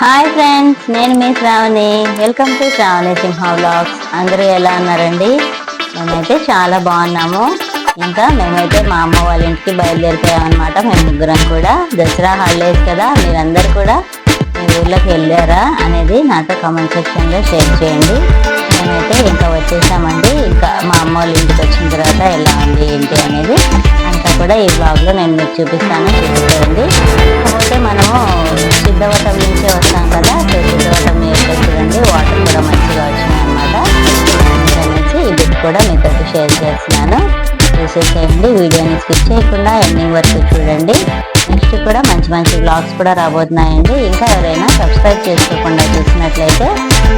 Hi friends నేను మీ Sravani. Welcome to Sravani Simha blogs అందరూ ఎలా ఉన్నారండి? మేమైతే చాలా బాగున్నాము. ఇంకా మేమైతే మా అమ్మ వాళ్ళ ఇంటికి బయలుదేరిపోయామన్నమాట. మేము ముగ్గురం కూడా. దసరా హాలిడేస్ కదా మీరందరూ కూడా మీ ఊర్లోకి వెళ్ళారా అనేది నాతో కామెంట్ సెక్షన్లో షేర్ చేయండి. మేమైతే ఇంకా వచ్చేసామండి. ఇంకా మా అమ్మ వాళ్ళ ఇంటికి వచ్చిన తర్వాత ఎలా ఉంది ఏంటి అనేది అంతా కూడా ఈ బ్లాగ్లో నేను మీకు చూపిస్తాను. చూసుకోండి కాకపోతే మనము సిద్ధవటం నుంచే వస్తాం కదా సో సిద్ధవటం నీళ్ళు చూడండి వాటర్ కూడా మంచిగా వచ్చినాయి అన్నమాట అందుకనేసి ఇది కూడా మీతో షేర్ చేస్తున్నాను చూసేసేయండి వీడియోని స్కిప్ చేయకుండా ఎండింగ్ వరకు చూడండి నెక్స్ట్ కూడా మంచి మంచి బ్లాగ్స్ కూడా రాబోతున్నాయండి ఇంకా ఎవరైనా సబ్స్క్రైబ్ చేసుకోకుండా చూసినట్లయితే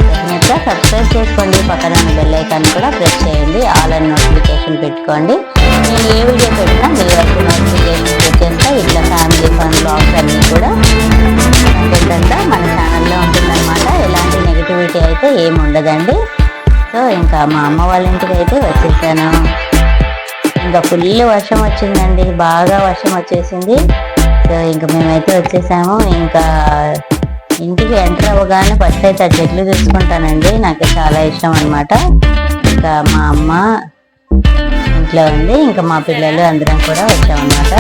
డెఫినెట్గా సబ్స్క్రైబ్ చేసుకోండి పక్కన ఉన్న బెల్ ఐకాన్ కూడా ప్రెస్ చేయండి ఆల్ అండ్ నోటిఫికేషన్ పెట్టుకోండి నేను ఏ వీడియో పెట్టినా మీ వరకు నోటిఫికేషన్ ఇట్లా ఫ్యామిలీ ఫన్ బ్లాగ్స్ అన్నీ కూడా కంటెంట్ అంతా మన ఛానల్లో ఉంటుందన్నమాట. ఎలాంటి నెగిటివిటీ అయితే ఏమి ఉండదండి. సో ఇంకా మా అమ్మ వాళ్ళ ఇంటికి అయితే వచ్చేసాను. ఇంకా ఫుల్ వర్షం వచ్చిందండి. బాగా వర్షం వచ్చేసింది. సో ఇంకా మేమైతే వచ్చేసాము. ఇంకా ఇంటికి ఎంటర్ అవ్వగానే ఫస్ట్ అయితే ఆ చెట్లు చూసుకుంటానండి. నాకు చాలా ఇష్టం అనమాట ఇంకా మా అమ్మ ఇంట్లో ఉంది. ఇంకా మా పిల్లలు అందరం కూడా వచ్చామన్నమాట.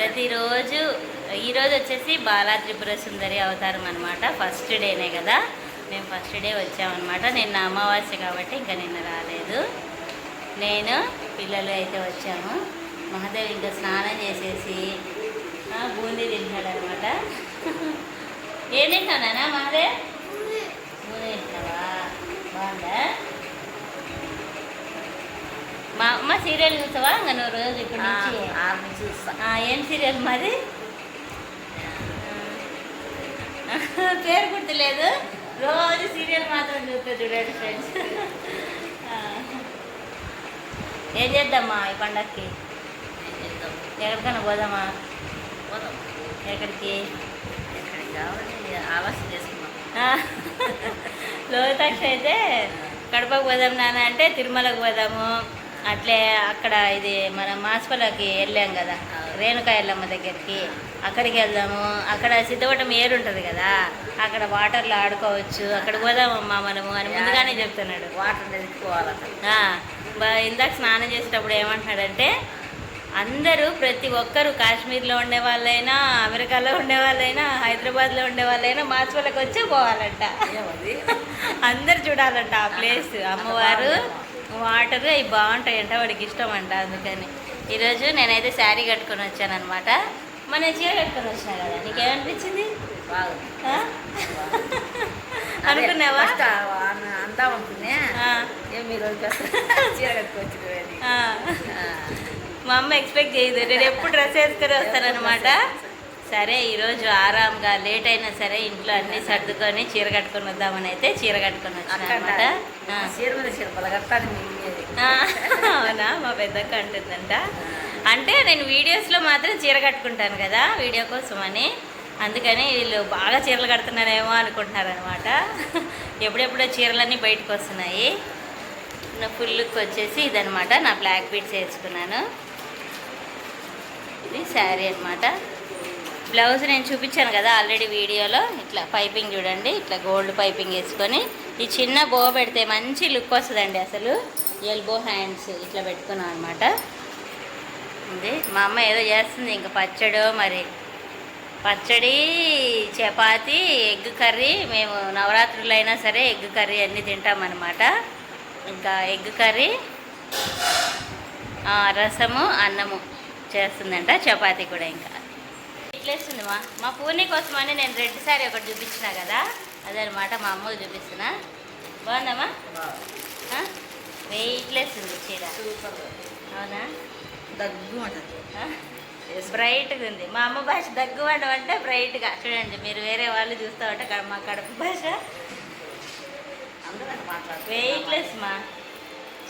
ప్రతిరోజు ఈరోజు వచ్చేసి బాలా త్రిపుర సుందరి అవతారం అనమాట ఫస్ట్ డేనే కదా. మేము ఫస్ట్ డే వచ్చామన్నమాట. నిన్న అమావాస్య కాబట్టి ఇంకా నిన్న రాలేదు. నేను పిల్లలు అయితే వచ్చాము. మహాదేవ్ ఇంకా స్నానం చేసేసి బూందీ తింటాడు తింటాడనమాట ఏం తింటానా మహాదేవ్? బూందీ తింటావా బాగుందా? మా అమ్మ సీరియల్ చూసావా? ఇంకా నువ్వు రోజు చూస్తా. ఆ, ఏం సీరియల్ మాది పేరు గుర్తులేదు. రోజు సీరియల్ మాత్రం చూస్తా చూడండి ఫ్రెండ్స్. ఏం చేద్దామా ఈ చేద్దాం? ఎక్కడికైనా పోదామా? పోదాం. ఎక్కడికి? ఎక్కడికి కావాలి? చేసుకున్నాం లోహితాక్ష అయితే కడపకు పోదాం నాన్న అంటే తిరుమలకు పోదాము. అట్లే అక్కడ ఇది మన మాస్పలకి వెళ్ళాం కదా. రేణుకా ఎల్లమ్మ దగ్గరికి. అక్కడికి వెళ్దాము. అక్కడ సిద్ధవటం ఏరు ఉంటుంది కదా. అక్కడ వాటర్లో ఆడుకోవచ్చు. అక్కడ పోదామమ్మా మనము అని ముందుగానే చెప్తున్నాడు. వాటర్ బా- ఇందాక స్నానం చేసేటప్పుడు ఏమంటున్నాడంటే అందరూ ప్రతి ఒక్కరు కాశ్మీర్లో ఉండే వాళ్ళైనా అమెరికాలో ఉండే వాళ్ళైనా హైదరాబాద్లో ఉండే వాళ్ళైనా మాస్పల్లికి వచ్చే పోవాలంట అందరు చూడాలంట ఆ ప్లేస్. అమ్మవారు వాటర్ అవి బాగుంటాయంట వాడికి ఇష్టం అంట అందుకని. ఈరోజు నేనైతే శారీ కట్టుకొని వచ్చాను అనమాట మన చీర కట్టుకొని వచ్చినా కదా నీకేమనిపించింది? అనుకున్నావా? ఫస్ట్ అందాం అనుకునే ఆ, ఏం మీరు. చీర. మా అమ్మ ఎక్స్పెక్ట్ చేయదు నేను ఎప్పుడు డ్రెస్ వేసుకొని వస్తానన్నమాట. సరే ఈరోజు ఆరాంగా లేట్ అయినా సరే ఇంట్లో అన్నీ సర్దుకొని చీర కట్టుకొని వద్దామని అయితే చీర కట్టుకొని వచ్చాను అనమాట చీర మీద చీర బలగట్టాలి మీ అవునా? మా పెద్దక్క అంటుందంట. అంటే నేను వీడియోస్లో మాత్రం చీర కట్టుకుంటాను కదా వీడియో కోసం అని అందుకని వీళ్ళు బాగా చీరలు కడుతున్నారేమో అనుకుంటున్నారనమాట ఎప్పుడెప్పుడో చీరలన్నీ బయటకు వస్తున్నాయి. నా ఫుల్ లుక్ వచ్చేసి ఇదనమాట నా బ్లాక్ బీట్స్ వేసుకున్నాను. ఇది శారీ అన్నమాట. బ్లౌజ్ నేను చూపించాను కదా ఆల్రెడీ వీడియోలో. ఇట్లా పైపింగ్ చూడండి ఇట్లా గోల్డ్ పైపింగ్ వేసుకొని. ఈ చిన్న బో పెడితే మంచి లుక్ వస్తుందండి అసలు. ఎల్బో హ్యాండ్స్ ఇట్లా పెట్టుకున్నాం అనమాట ఇది మా అమ్మ ఏదో చేస్తుంది ఇంకా పచ్చడో మరి. పచ్చడి చపాతి ఎగ్ కర్రీ మేము నవరాత్రులు అయినా సరే ఎగ్ కర్రీ అన్నీ తింటామన్నమాట ఇంకా ఎగ్ కర్రీ రసము అన్నము చేస్తుందంట చపాతీ కూడా ఇంకా. ఇట్లేస్తుంది మా మా పూర్ణి కోసమని నేను రెడ్ శారీ ఒకటి చూపించిన కదా అదనమాట మా అమ్మకు చూపిస్తున్నా. బాగుందమ్మా? ఆ? వెయిట్లెస్ ఉంది చీర. అవునా? దగ్గు? బ్రైట్గా ఉంది. మా అమ్మ భాష దగ్గు వండం అంటే బ్రైట్గా. చూడండి మీరు వేరే వాళ్ళు చూస్తూ ఉంటే మా కడప భాష. వెయిట్లెస్ మా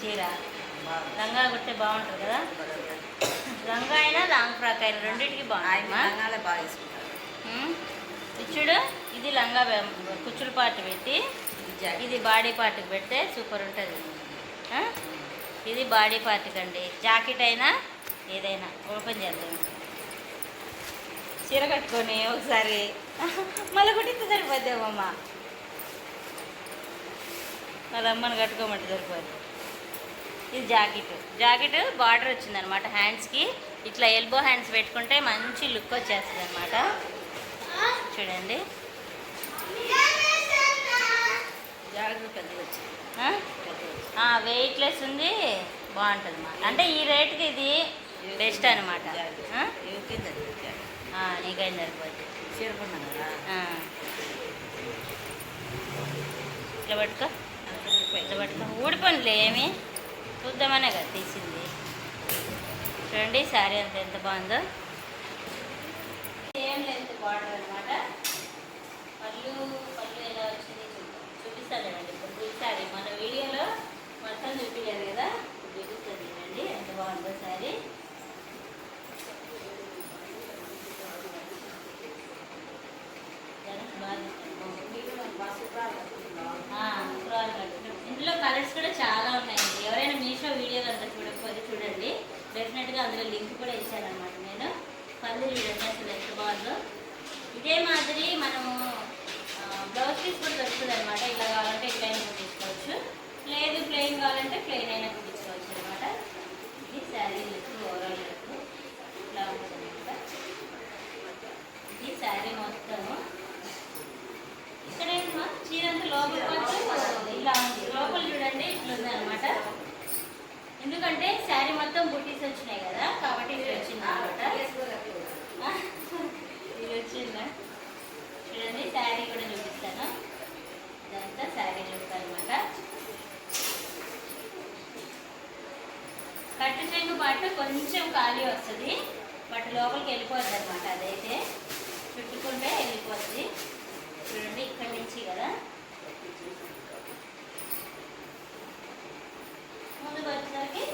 చీర. లంగా కుడితే బాగుంటుంది కదా? లంగా అయినా లాంగ్ ఫ్రాక్ అయినా రెండింటికి లంగాలే బాగా వేసుకుంటారు. చూడు ఇది లంగా కుచ్చుల పాటు పెట్టి ఇది బాడీ పార్ట్కి పెడితే సూపర్ ఉంటుంది? ఇది బాడీ పార్ట్కి అండి. జాకెట్ అయినా ఏదైనా ఓపెన్ చేద్దాం. చీర కట్టుకొని ఒకసారి. మళ్ళీ కుట్టిస్తే సరిపోద్దేమమ్మ వాళ్ళ అమ్మని కట్టుకోమంటే సరిపోద్ది ఇది జాకెట్. జాకెట్ బార్డర్ వచ్చిందనమాట హ్యాండ్స్కి ఇట్లా ఎల్బో హ్యాండ్స్ పెట్టుకుంటే మంచి లుక్ వచ్చేస్తుంది అనమాట చూడండి వెయిట్లెస్ ఉంది బాగుంటుంది మా అంటే ఈ రేట్కి ఇది బెస్ట్ అనమాట. నీకైనా సరిపోద్ది? ఆ. ఇట్లా పట్టుకో. ఇట్లా పట్టుకో. ఊడిపోనులే ఏమి. చూద్దామనే కదా తీసింది. చూడండి శారీ అంత ఎంత బాగుందో. సేమ్ లెంత్ బార్డర్ అనమాట పళ్ళు పళ్ళు ఎలా వచ్చింది చూపిస్తానండి ఇప్పుడు చూసారి మన వీడియోలో మొత్తం చూపించలేదు కదా. చూపిస్తుంది చూడండి ఎంత బాగుందో శారీ. ఇందులో కలర్స్ కూడా చాలా ఉన్నాయండి ఎవరైనా మీషో వీడియోలు అంతా చూడకపోతే చూడండి డెఫినెట్గా అందులో లింక్ కూడా ఇచ్చానమాట నేను. పళ్ళు చూడండి అసలు ఎంత బాగుందో ఇదే మాదిరి మనము బ్లౌజ్ పీస్ కూడా దొరుకుతుంది అనమాట ఇలా కావాలంటే ఇట్లా అయినా కుట్టించుకోవచ్చు. లేదు ప్లెయిన్ కావాలంటే ప్లెయిన్ అయినా కుట్టించుకోవచ్చు అనమాట ఇది శారీ లుక్ ఓవరాల్ లుక్ ఇట్లా ఉంటుంది అనమాట ఇది శారీ మొత్తము. ఇక్కడ చీరంత చీర అంతా లోపల ఇలా ఉంది. లోపల చూడండి ఇట్లా ఉంది అనమాట ఎందుకంటే శారీ మొత్తం బుట్టీస్ వచ్చినాయి కదా కాబట్టి ఇది వచ్చింది అనమాట ఇది వచ్చిందా చూడండి శారీ కూడా చూపిస్తాను ఇదంతా శారీ లుక్ అనమాట కట్టు చెంగు పాటు కొంచెం ఖాళీ వస్తుంది. బట్ లోపలికి వెళ్ళిపోద్ది అనమాట అదైతే. చుట్టుకుంటే వెళ్ళిపోద్ది చూడండి ఇక్కడి నుంచి కదా. ముందుకు వచ్చేసరికి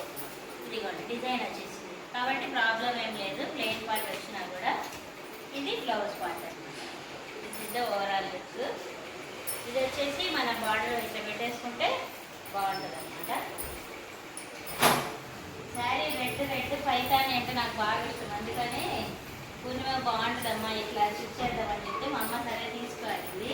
ఇదిగోండి డిజైన్ వచ్చేసింది. కాబట్టి ప్రాబ్లం ఏం లేదు ప్లెయిన్ పార్ట్ వచ్చినా కూడా ఇది బ్లౌజ్ పార్ట్ అనమాట this is the overall look. ఇది వచ్చేసి మన బార్డర్ ఇట్లా పెట్టేసుకుంటే బాగుంటుంది అనమాట శారీ రెడ్ రెడ్ పైతాని అంటే నాకు బాగా ఇష్టం. అందుకని పూర్ణిమ బాగుంటుందమ్మా ఇట్లా స్టిచ్ చేద్దామని చెప్తే మా అమ్మ సరే తీసుకోవాలి.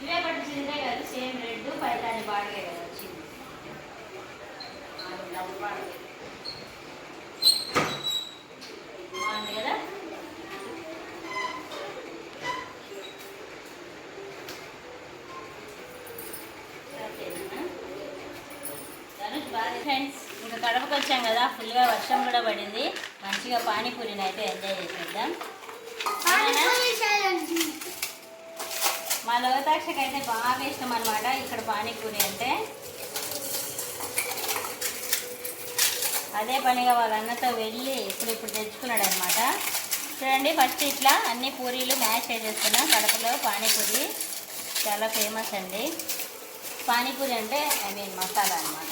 ఇవే పట్టు చీరే కాదు సేమ్ రెడ్ పైతాని బాడగే కదా వచ్చింది ఆ, డబ్బు వాడు. బాగుంది కదా ఫ్రెండ్స్ ఇంకా కడపకి వచ్చాం కదా ఫుల్గా వర్షం కూడా పడింది. మంచిగా పానీపూరిని అయితే ఎంజాయ్ చేసేద్దాం. మా లోతాక్షకి అయితే బాగా ఇష్టం అనమాట ఇక్కడ పానీపూరి అంటే. అదే పనిగా వాళ్ళ అన్నతో వెళ్ళి ఇప్పుడు ఇప్పుడు తెచ్చుకున్నాడు అనమాట చూడండి ఫస్ట్ ఇట్లా అన్ని పూరీలు మ్యాష్ చేసేస్తున్నా కడపలో పానీపూరి చాలా ఫేమస్ అండి. పానీపూరి అంటే ఐ మీన్ మసాలా అనమాట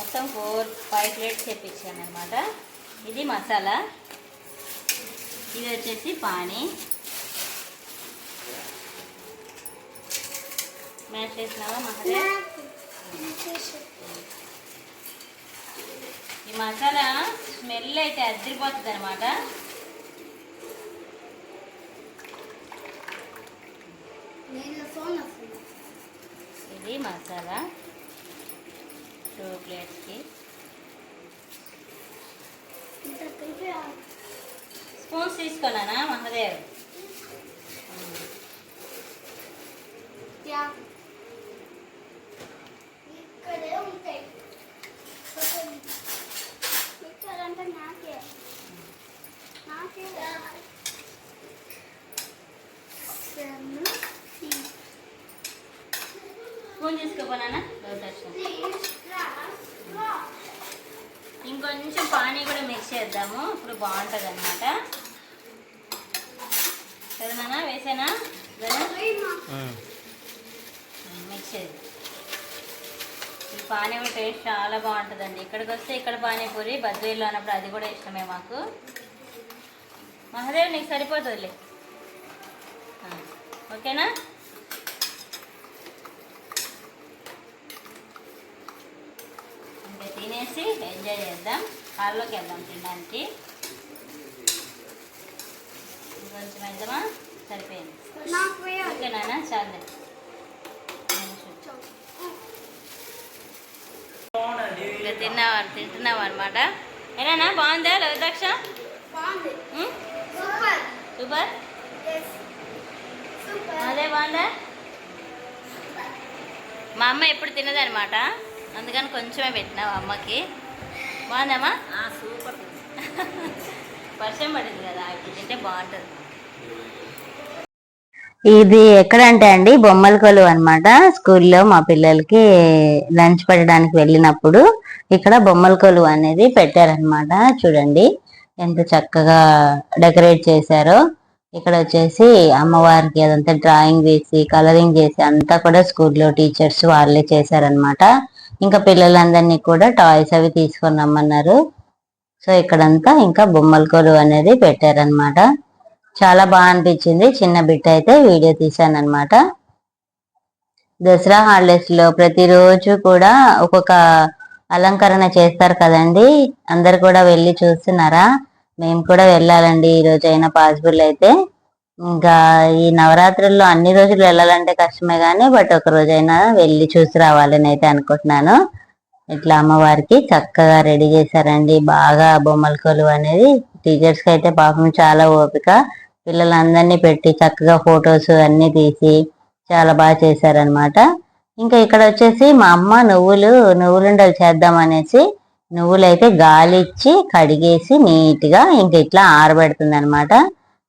మొత్తం ఫోర్ ఫైవ్ ప్లేట్స్ తెప్పించాను అనమాట ఇది మసాలా. ఇది వచ్చేసి పానీ. మ్యాష్ చేసినావా మసాలా ఈ మసాలా స్మెల్ అయితే అద్దరిపోతుంది అనమాట ఇది మసాలా. టూ ప్లేట్స్కి. స్పూన్స్ తీసుకున్నానా మహదేవ్ ఇక్కడే ఉంటాయి. ఇక్కడంటే నాకే. నాకే స్పూన్ తీసుకోపోనా ఇంకొంచెం పానీ కూడా మిక్స్ చేద్దాము. ఇప్పుడు బాగుంటుంది అనమాట సరేనా? వేసేనా మిక్స్ చేద్దాం పానీపూరి టేస్ట్ చాలా బాగుంటుందండి. ఇక్కడికి వస్తే ఇక్కడ పానీపూరి బద్వేల్లో ఉన్నప్పుడు అది కూడా ఇష్టమే మాకు. మహాదేవ్ నీకు సరిపోతుందిలే. ఆ, ఓకేనా ఇంకా తినేసి ఎంజాయ్ చేద్దాం. హాల్లోకి వెళ్దాం తినడానికి. ఇంకొంచెం వెళ్దామా సరిపోయింది. ఓకేనా చాలే. ఇంకా తిన్నావా తింటున్నావు అనమాట ఏనా బాగుందా ఎస్ సూపర్. అదే బాగుందా? మా అమ్మ ఎప్పుడు తినదనమాట అందుకని కొంచెమే పెట్టినావు అమ్మకి. బాగుందమ్మా ఆ, సూపర్. వర్షం పడింది కదా ఇప్పుడు తింటే బాగుంటుంది. ఇది ఎక్కడంటే అండి బొమ్మల కొలువు అనమాట స్కూల్లో మా పిల్లలకి లంచ్ పెట్టడానికి వెళ్ళినప్పుడు ఇక్కడ బొమ్మల కొలువు అనేది పెట్టారనమాట చూడండి ఎంత చక్కగా డెకరేట్ చేశారో. ఇక్కడ వచ్చేసి అమ్మవారికి అదంతా డ్రాయింగ్ వేసి కలరింగ్ చేసి అంతా కూడా స్కూల్లో టీచర్స్ వాళ్ళే చేశారనమాట ఇంకా పిల్లలందరినీ కూడా టాయ్స్ అవి తీసుకొని రమ్మన్నారు. సో ఇక్కడంతా ఇంకా బొమ్మల కొలువు అనేది పెట్టారనమాట చాలా బాగా అనిపించింది. చిన్న బిడ్డ అయితే వీడియో తీశానమాట దసరా హాలిడేస్లో ప్రతిరోజు కూడా ఒక్కొక్క అలంకరణ చేస్తారు కదండి. అందరు కూడా వెళ్ళి చూస్తున్నారా? మేము కూడా వెళ్ళాలండి. ఈ రోజు అయినా పాసిబుల్ అయితే. ఇంకా ఈ నవరాత్రుల్లో అన్ని రోజులు వెళ్ళాలంటే కష్టమే కానీ బట్ ఒక రోజైనా వెళ్ళి చూసి రావాలని అయితే అనుకుంటున్నాను. ఇట్లా అమ్మవారికి చక్కగా రెడీ చేశారండి. బాగా బొమ్మల కొలువు అనేది టీచర్స్కి అయితే పాపం చాలా ఓపిక. పిల్లలందరినీ పెట్టి చక్కగా ఫొటోస్ అన్నీ తీసి చాలా బాగా చేశారనమాట ఇంకా ఇక్కడ వచ్చేసి మా అమ్మ నువ్వులు నువ్వులుండలు చేద్దాం అనేసి నువ్వులు అయితే కడిగేసి నీట్గా ఇంక ఇట్లా ఆరబెడుతుంది అనమాట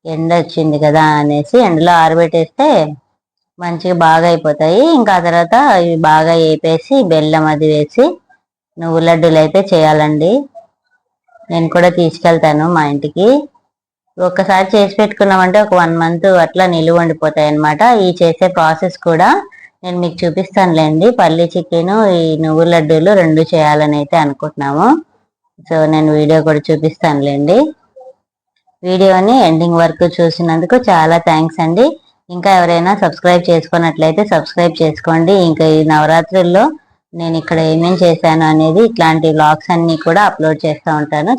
ఎండ వచ్చింది కదా అనేసి ఎండలో ఆరబెట్టేస్తే మంచిగా బాగా అయిపోతాయి. ఇంకా తర్వాత ఇవి బాగా వేపేసి బెల్లం అది వేసి నువ్వు లడ్డూలు అయితే చేయాలండి. నేను కూడా తీసుకెళ్తాను మా ఇంటికి. ఒక్కసారి చేసి పెట్టుకున్నామంటే ఒక వన్ మంత్ అట్లా నిలువ ఉండిపోతాయి అనమాట ఈ చేసే ప్రాసెస్ కూడా నేను మీకు చూపిస్తానులేండి. పల్లి చికెన్ ఈ నువ్వు లడ్డూలు రెండు చేయాలని అయితే అనుకుంటున్నాము. సో నేను వీడియో కూడా చూపిస్తానులేండి. వీడియోని ఎండింగ్ వరకు చూసినందుకు చాలా థ్యాంక్స్ అండి. ఇంకా ఎవరైనా సబ్స్క్రైబ్ చేసుకున్నట్లయితే సబ్స్క్రైబ్ చేసుకోండి. ఇంకా ఈ నవరాత్రుల్లో నేను ఇక్కడ ఏమేం చేశాను అనేది ఇట్లాంటి వ్లాగ్స్ అన్ని కూడా అప్లోడ్ చేస్తూ ఉంటాను.